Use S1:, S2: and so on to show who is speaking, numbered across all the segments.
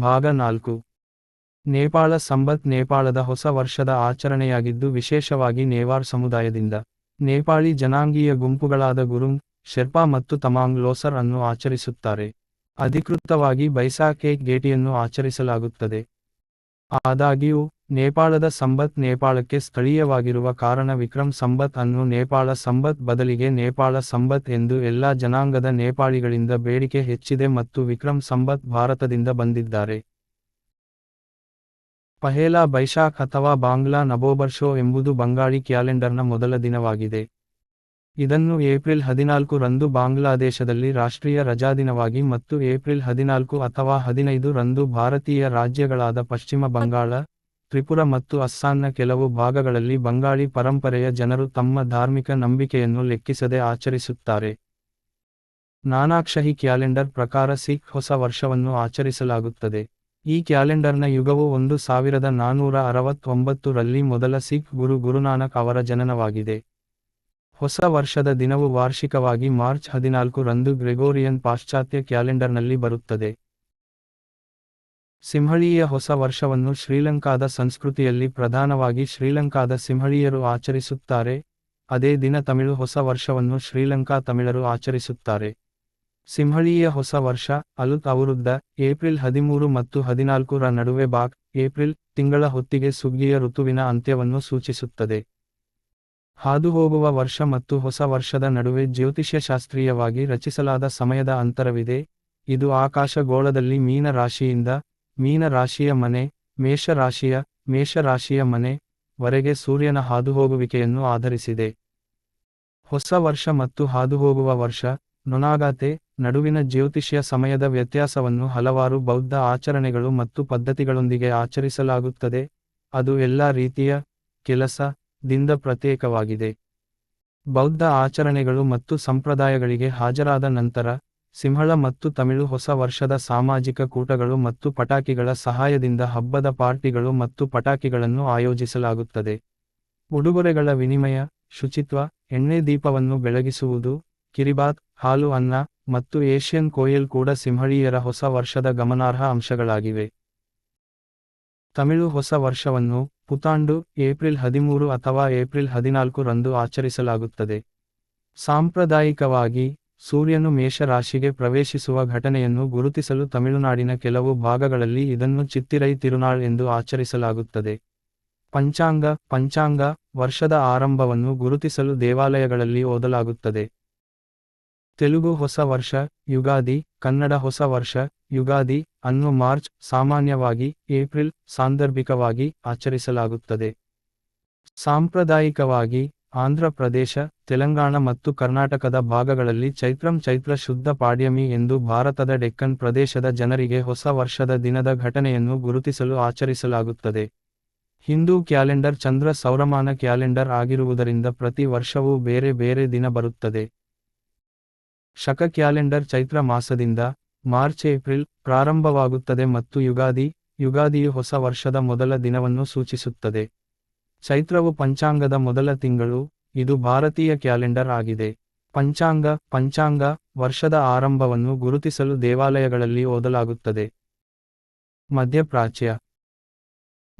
S1: ಭಾಗ ನಾಲ್ಕು. ನೇಪಾಳ ಸಂಬತ್ ನೇಪಾಳದ ಹೊಸ ವರ್ಷದ ಆಚರಣೆಯಾಗಿದ್ದು ವಿಶೇಷವಾಗಿ ನೇವಾರ್ ಸಮುದಾಯದಿಂದ. ನೇಪಾಳಿ ಜನಾಂಗೀಯ ಗುಂಪುಗಳಾದ ಗುರುಂಗ್, ಶೆರ್ಪಾ ಮತ್ತು ತಮಾಂಗ್ ಲೋಸರ್ ಅನ್ನು ಆಚರಿಸುತ್ತಾರೆ. ಅಧಿಕೃತವಾಗಿ ಬೈಸಾಕೇಕ್ ಗೇಟಿಯನ್ನು ಆಚರಿಸಲಾಗುತ್ತದೆ. ಆದಾಗ್ಯೂ ನೇಪಾಳದ ಸಂಬತ್ ನೇಪಾಳಕ್ಕೆ ಸ್ಥಳೀಯವಾಗಿರುವ ಕಾರಣ ವಿಕ್ರಮ್ ಸಂಬತ್ ಅನ್ನು ನೇಪಾಳ ಸಂಬತ್ ಬದಲಿಗೆ ನೇಪಾಳ ಸಂಬತ್ ಎಂದು ಎಲ್ಲಾ ಜನಾಂಗದ ನೇಪಾಳಿಗಳಿಂದ ಬೇಡಿಕೆ ಹೆಚ್ಚಿದೆ ಮತ್ತು ವಿಕ್ರಮ್ ಸಂಬತ್ ಭಾರತದಿಂದ ಬಂದಿದ್ದಾರೆ. ಪಹೇಲಾ ಬೈಶಾಖ್ ಅಥವಾ ಬಾಂಗ್ಲಾ ನಬೋಬರ್ಷೋ ಎಂಬುದು ಬಂಗಾಳಿ ಕ್ಯಾಲೆಂಡರ್ನ ಮೊದಲ ದಿನವಾಗಿದೆ. ಇದನ್ನು ಏಪ್ರಿಲ್ ಹದಿನಾಲ್ಕು ರಂದು ಬಾಂಗ್ಲಾದೇಶದಲ್ಲಿ ರಾಷ್ಟ್ರೀಯ ರಜಾದಿನವಾಗಿ ಮತ್ತು ಏಪ್ರಿಲ್ ಹದಿನಾಲ್ಕು ಅಥವಾ ಹದಿನೈದು ರಂದು ಭಾರತೀಯ ರಾಜ್ಯಗಳಾದ ಪಶ್ಚಿಮ ಬಂಗಾಳ ತ್ರಿಪುರ ಮತ್ತು ಅಸ್ಸಾಂನ ಕೆಲವು ಭಾಗಗಳಲ್ಲಿ ಬಂಗಾಳಿ ಪರಂಪರೆಯ ಜನರು ತಮ್ಮ ಧಾರ್ಮಿಕ ನಂಬಿಕೆಯನ್ನು ಲೆಕ್ಕಿಸದೆ ಆಚರಿಸುತ್ತಾರೆ. ನಾನಾಕ್ಷಹಿ ಕ್ಯಾಲೆಂಡರ್ ಪ್ರಕಾರ ಸಿಖ್ ಹೊಸ ವರ್ಷವನ್ನು ಆಚರಿಸಲಾಗುತ್ತದೆ. ಈ ಕ್ಯಾಲೆಂಡರ್ನ ಯುಗವು ಒಂದು ಸಾವಿರದ ನಾನೂರ ಅರವತ್ತೊಂಬತ್ತು ರಲ್ಲಿ ಮೊದಲ ಸಿಖ್ ಗುರು ಗುರುನಾನಕ್ ಅವರ ಜನನವಾಗಿದೆ. ಹೊಸ ವರ್ಷದ ದಿನವು ವಾರ್ಷಿಕವಾಗಿ ಮಾರ್ಚ್ ಹದಿನಾಲ್ಕು ರಂದು ಗ್ರೆಗೋರಿಯನ್ ಪಾಶ್ಚಾತ್ಯ ಕ್ಯಾಲೆಂಡರ್ನಲ್ಲಿ ಬರುತ್ತದೆ. ಸಿಂಹಳೀಯ ಹೊಸ ವರ್ಷವನ್ನು ಶ್ರೀಲಂಕಾದ ಸಂಸ್ಕೃತಿಯಲ್ಲಿ ಪ್ರಧಾನವಾಗಿ ಶ್ರೀಲಂಕಾದ ಸಿಂಹಳೀಯರು ಆಚರಿಸುತ್ತಾರೆ. ಅದೇ ದಿನ ತಮಿಳು ಹೊಸ ವರ್ಷವನ್ನು ಶ್ರೀಲಂಕಾ ತಮಿಳರು ಆಚರಿಸುತ್ತಾರೆ. ಸಿಂಹಳೀಯ ಹೊಸ ವರ್ಷ, ಅಲುತ್ ಅವರುದ್ದ, ಏಪ್ರಿಲ್ ಹದಿಮೂರು ಮತ್ತು ಹದಿನಾಲ್ಕು ರ ನಡುವೆ ಬಾಕ್, ಏಪ್ರಿಲ್ ತಿಂಗಳ ಹೊತ್ತಿಗೆ ಸುಗ್ಗಿಯ ಋತುವಿನ ಅಂತ್ಯವನ್ನು ಸೂಚಿಸುತ್ತದೆ. ಹಾದುಹೋಗುವ ವರ್ಷ ಮತ್ತು ಹೊಸ ವರ್ಷದ ನಡುವೆ ಜ್ಯೋತಿಷ್ಯಶಾಸ್ತ್ರೀಯವಾಗಿ ರಚಿಸಲಾದ ಸಮಯದ ಅಂತರವಿದೆ. ಇದು ಆಕಾಶಗೋಳದಲ್ಲಿ ಮೀನ ರಾಶಿಯಿಂದ ಮೀನ ರಾಶಿಯ ಮನೆ, ಮೇಷರಾಶಿಯ ಮೇಷರಾಶಿಯ ಮೇಷ ರಾಶಿಯ ಮನೆ ವರೆಗೆ ಸೂರ್ಯನ ಹಾದುಹೋಗುವಿಕೆಯನ್ನು ಆಧರಿಸಿದೆ. ಹೊಸ ವರ್ಷ ಮತ್ತು ಹಾದುಹೋಗುವ ವರ್ಷ ನೊನಾಗಾತೆ ನಡುವಿನ ಜ್ಯೋತಿಷ್ಯ ಸಮಯದ ವ್ಯತ್ಯಾಸವನ್ನು ಹಲವಾರು ಬೌದ್ಧ ಆಚರಣೆಗಳು ಮತ್ತು ಪದ್ಧತಿಗಳೊಂದಿಗೆ ಆಚರಿಸಲಾಗುತ್ತದೆ. ಅದು ಎಲ್ಲಾ ರೀತಿಯ ಕೆಲಸ ದಿಂದ ಪ್ರತ್ಯೇಕವಾಗಿದೆ. ಬೌದ್ಧ ಆಚರಣೆಗಳು ಮತ್ತು ಸಂಪ್ರದಾಯಗಳಿಗೆ ಹಾಜರಾದ ನಂತರ ಸಿಂಹಳ ಮತ್ತು ತಮಿಳು ಹೊಸ ವರ್ಷದ ಸಾಮಾಜಿಕ ಕೂಟಗಳು ಮತ್ತು ಪಟಾಕಿಗಳ ಸಹಾಯದಿಂದ ಹಬ್ಬದ ಪಾರ್ಟಿಗಳು ಮತ್ತು ಪಟಾಕಿಗಳನ್ನು ಆಯೋಜಿಸಲಾಗುತ್ತದೆ. ಉಡುಗೊರೆಗಳ ವಿನಿಮಯ, ಶುಚಿತ್ವ, ಎಣ್ಣೆ ದೀಪವನ್ನು ಬೆಳಗಿಸುವುದು, ಕಿರಿಬಾತ್, ಹಾಲು ಅನ್ನ ಮತ್ತು ಏಷ್ಯನ್ ಕೋಯಲ್ ಕೂಡ ಸಿಂಹಳೀಯರ ಹೊಸ ವರ್ಷದ ಗಮನಾರ್ಹ ಅಂಶಗಳಾಗಿವೆ. ತಮಿಳು ಹೊಸ ವರ್ಷವನ್ನು ಪುತಾಂಡು ಏಪ್ರಿಲ್ ಹದಿಮೂರು ಅಥವಾ ಏಪ್ರಿಲ್ ಹದಿನಾಲ್ಕು ರಂದು ಆಚರಿಸಲಾಗುತ್ತದೆ. ಸಾಂಪ್ರದಾಯಿಕವಾಗಿ ಸೂರ್ಯನು ಮೇಷರಾಶಿಗೆ ಪ್ರವೇಶಿಸುವ ಘಟನೆಯನ್ನು ಗುರುತಿಸಲು ತಮಿಳುನಾಡಿನ ಕೆಲವು ಭಾಗಗಳಲ್ಲಿ ಇದನ್ನು ಚಿತ್ತಿರೈ ತಿರುನಾಳ್ ಎಂದು ಆಚರಿಸಲಾಗುತ್ತದೆ. ಪಂಚಾಂಗ ಪಂಚಾಂಗ ವರ್ಷದ ಆರಂಭವನ್ನು ಗುರುತಿಸಲು ದೇವಾಲಯಗಳಲ್ಲಿ ಓದಲಾಗುತ್ತದೆ. ತೆಲುಗು ಹೊಸ ವರ್ಷ, ಯುಗಾದಿ, ಕನ್ನಡ ಹೊಸ ವರ್ಷ, ಯುಗಾದಿ ಅನ್ನು ಮಾರ್ಚ್ ಸಾಮಾನ್ಯವಾಗಿ ಏಪ್ರಿಲ್ ಸಾಂದರ್ಭಿಕವಾಗಿ ಆಚರಿಸಲಾಗುತ್ತದೆ. ಸಾಂಪ್ರದಾಯಿಕವಾಗಿ ಆಂಧ್ರ ಪ್ರದೇಶ, ತೆಲಂಗಾಣ ಮತ್ತು ಕರ್ನಾಟಕದ ಭಾಗಗಳಲ್ಲಿ ಚೈತ್ರಂ ಚೈತ್ರ ಶುದ್ಧ ಪಾಡ್ಯಮಿ ಎಂದು ಭಾರತದ ಡೆಕ್ಕನ್ ಪ್ರದೇಶದ ಜನರಿಗೆ ಹೊಸ ವರ್ಷದ ದಿನದ ಘಟನೆಯನ್ನು ಗುರುತಿಸಲು ಆಚರಿಸಲಾಗುತ್ತದೆ. ಹಿಂದೂ ಕ್ಯಾಲೆಂಡರ್ ಚಂದ್ರ ಸೌರಮಾನ ಕ್ಯಾಲೆಂಡರ್ ಆಗಿರುವುದರಿಂದ ಪ್ರತಿ ವರ್ಷವೂ ಬೇರೆ ಬೇರೆ ದಿನ ಬರುತ್ತದೆ. ಶಕ ಕ್ಯಾಲೆಂಡರ್ ಚೈತ್ರ ಮಾಸದಿಂದ ಮಾರ್ಚ್ ಏಪ್ರಿಲ್ ಪ್ರಾರಂಭವಾಗುತ್ತದೆ ಮತ್ತು ಯುಗಾದಿ, ಯುಗಾದಿಯು ಹೊಸ ವರ್ಷದ ಮೊದಲ ದಿನವನ್ನು ಸೂಚಿಸುತ್ತದೆ. ಚೈತ್ರವು ಪಂಚಾಂಗದ ಮೊದಲ ತಿಂಗಳು, ಇದು ಭಾರತೀಯ ಕ್ಯಾಲೆಂಡರ್ ಆಗಿದೆ. ಪಂಚಾಂಗ ಪಂಚಾಂಗ, ವರ್ಷದ ಆರಂಭವನ್ನು ಗುರುತಿಸಲು ದೇವಾಲಯಗಳಲ್ಲಿ ಓದಲಾಗುತ್ತದೆ. ಮಧ್ಯಪ್ರಾಚ್ಯ.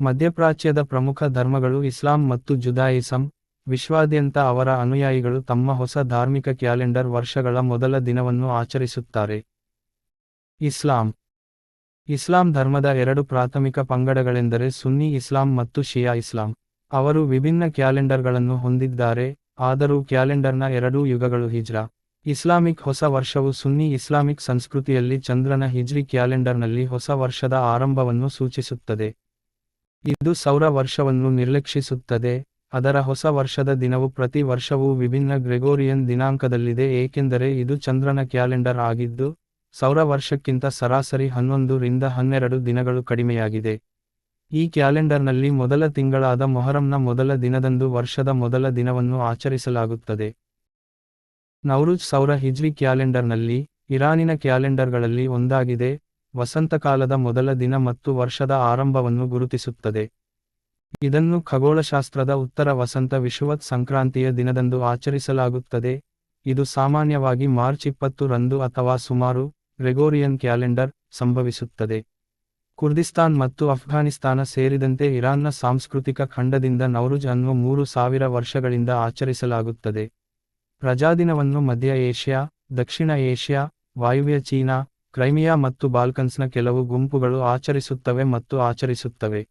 S1: ಮಧ್ಯಪ್ರಾಚ್ಯದ ಪ್ರಮುಖ ಧರ್ಮಗಳು ಇಸ್ಲಾಂ ಮತ್ತು ಜುದಾಯಿಸಂ. ವಿಶ್ವಾದ್ಯಂತ ಅವರ ಅನುಯಾಯಿಗಳು ತಮ್ಮ ಹೊಸ ಧಾರ್ಮಿಕ ಕ್ಯಾಲೆಂಡರ್ ವರ್ಷಗಳ ಮೊದಲ ದಿನವನ್ನು ಆಚರಿಸುತ್ತಾರೆ. ಇಸ್ಲಾಂ. ಇಸ್ಲಾಂ ಧರ್ಮದ ಎರಡು ಪ್ರಾಥಮಿಕ ಪಂಗಡಗಳೆಂದರೆ ಸುನ್ನಿ ಇಸ್ಲಾಂ ಮತ್ತು ಶಿಯಾ ಇಸ್ಲಾಂ. ಅವರು ವಿಭಿನ್ನ ಕ್ಯಾಲೆಂಡರ್ಗಳನ್ನು ಹೊಂದಿದ್ದಾರೆ, ಆದರೂ ಕ್ಯಾಲೆಂಡರ್ನ ಎರಡೂ ಯುಗಗಳು ಹಿಜ್ರಾ. ಇಸ್ಲಾಮಿಕ್ ಹೊಸ ವರ್ಷವು ಸುನ್ನಿ ಇಸ್ಲಾಮಿಕ್ ಸಂಸ್ಕೃತಿಯಲ್ಲಿ ಚಂದ್ರನ ಹಿಜ್ರಿ ಕ್ಯಾಲೆಂಡರ್ನಲ್ಲಿ ಹೊಸ ವರ್ಷದ ಆರಂಭವನ್ನು ಸೂಚಿಸುತ್ತದೆ. ಇದು ಸೌರ ವರ್ಷವನ್ನು ನಿರ್ಲಕ್ಷಿಸುತ್ತದೆ, ಅದರ ಹೊಸ ವರ್ಷದ ದಿನವು ಪ್ರತಿ ವರ್ಷವೂ ವಿಭಿನ್ನ ಗ್ರೆಗೋರಿಯನ್ ದಿನಾಂಕದಲ್ಲಿದೆ, ಏಕೆಂದರೆ ಇದು ಚಂದ್ರನ ಕ್ಯಾಲೆಂಡರ್ ಆಗಿದ್ದು, ಸೌರ ವರ್ಷಕ್ಕಿಂತ ಸರಾಸರಿ ಹನ್ನೊಂದು ರಿಂದ ಹನ್ನೆರಡು ದಿನಗಳು ಕಡಿಮೆಯಾಗಿದೆ. ಈ ಕ್ಯಾಲೆಂಡರ್ನಲ್ಲಿ ಮೊದಲ ತಿಂಗಳಾದ ಮೊಹರಂನ ಮೊದಲ ದಿನದಂದು ವರ್ಷದ ಮೊದಲ ದಿನವನ್ನು ಆಚರಿಸಲಾಗುತ್ತದೆ. ನೌರುಜ್ ಸೌರ ಹಿಜ್ರಿ ಕ್ಯಾಲೆಂಡರ್ನಲ್ಲಿ, ಇರಾನಿನ ಕ್ಯಾಲೆಂಡರ್ಗಳಲ್ಲಿ ಒಂದಾಗಿದೆ ವಸಂತಕಾಲದ ಮೊದಲ ದಿನ ಮತ್ತು ವರ್ಷದ ಆರಂಭವನ್ನು ಗುರುತಿಸುತ್ತದೆ. ಇದನ್ನು ಖಗೋಳಶಾಸ್ತ್ರದ ಉತ್ತರ ವಸಂತ ವಿಷುವತ್ ಸಂಕ್ರಾಂತಿಯ ದಿನದಂದು ಆಚರಿಸಲಾಗುತ್ತದೆ. ಇದು ಸಾಮಾನ್ಯವಾಗಿ ಮಾರ್ಚ್ ಇಪ್ಪತ್ತು ರಂದು ಅಥವಾ ಸುಮಾರು ರೆಗೋರಿಯನ್ ಕ್ಯಾಲೆಂಡರ್ ಸಂಭವಿಸುತ್ತದೆ. ಕುರ್ದಿಸ್ತಾನ್ ಮತ್ತು ಅಫ್ಘಾನಿಸ್ತಾನ ಸೇರಿದಂತೆ ಇರಾನ್ನ ಸಾಂಸ್ಕೃತಿಕ ಖಂಡದಿಂದ ನೌರುಜ್ ಅನ್ನು ಮೂರು ಸಾವಿರ ವರ್ಷಗಳಿಂದ ಆಚರಿಸಲಾಗುತ್ತದೆ. ಪ್ರಜಾದಿನವನ್ನು ಮಧ್ಯ ಏಷ್ಯಾ, ದಕ್ಷಿಣ ಏಷ್ಯಾ, ವಾಯುವ್ಯ ಚೀನಾ, ಕ್ರೈಮಿಯಾ ಮತ್ತು ಬಾಲ್ಕನ್ಸ್ನ ಕೆಲವು ಗುಂಪುಗಳು ಆಚರಿಸುತ್ತವೆ ಮತ್ತು ಆಚರಿಸುತ್ತವೆ.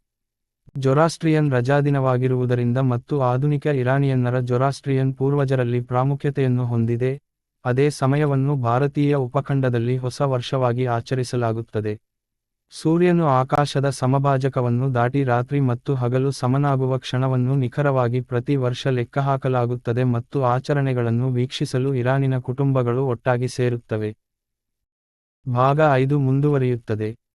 S1: ಜೊರಾಸ್ಟ್ರಿಯನ್ ರಜಾದಿನವಾಗಿರುವುದರಿಂದ ಮತ್ತು ಆಧುನಿಕ ಇರಾನಿಯನ್ನರ ಜೊರಾಸ್ಟ್ರಿಯನ್ ಪೂರ್ವಜರಲ್ಲಿ ಪ್ರಾಮುಖ್ಯತೆಯನ್ನು ಹೊಂದಿದೆ, ಅದೇ ಸಮಯವನ್ನು ಭಾರತೀಯ ಉಪಖಂಡದಲ್ಲಿ ಹೊಸ ವರ್ಷವಾಗಿ ಆಚರಿಸಲಾಗುತ್ತದೆ. ಸೂರ್ಯನು ಆಕಾಶದ ಸಮಭಾಜಕವನ್ನು ದಾಟಿ ರಾತ್ರಿ ಮತ್ತು ಹಗಲು ಸಮನಾಗುವ ಕ್ಷಣವನ್ನು ನಿಖರವಾಗಿ ಪ್ರತಿ ವರ್ಷ ಲೆಕ್ಕಹಾಕಲಾಗುತ್ತದೆ ಮತ್ತು ಆಚರಣೆಗಳನ್ನು ವೀಕ್ಷಿಸಲು ಇರಾನಿನ ಕುಟುಂಬಗಳು ಒಟ್ಟಾಗಿ ಸೇರುತ್ತವೆ. ಭಾಗ ಐದು ಮುಂದುವರಿಯುತ್ತದೆ.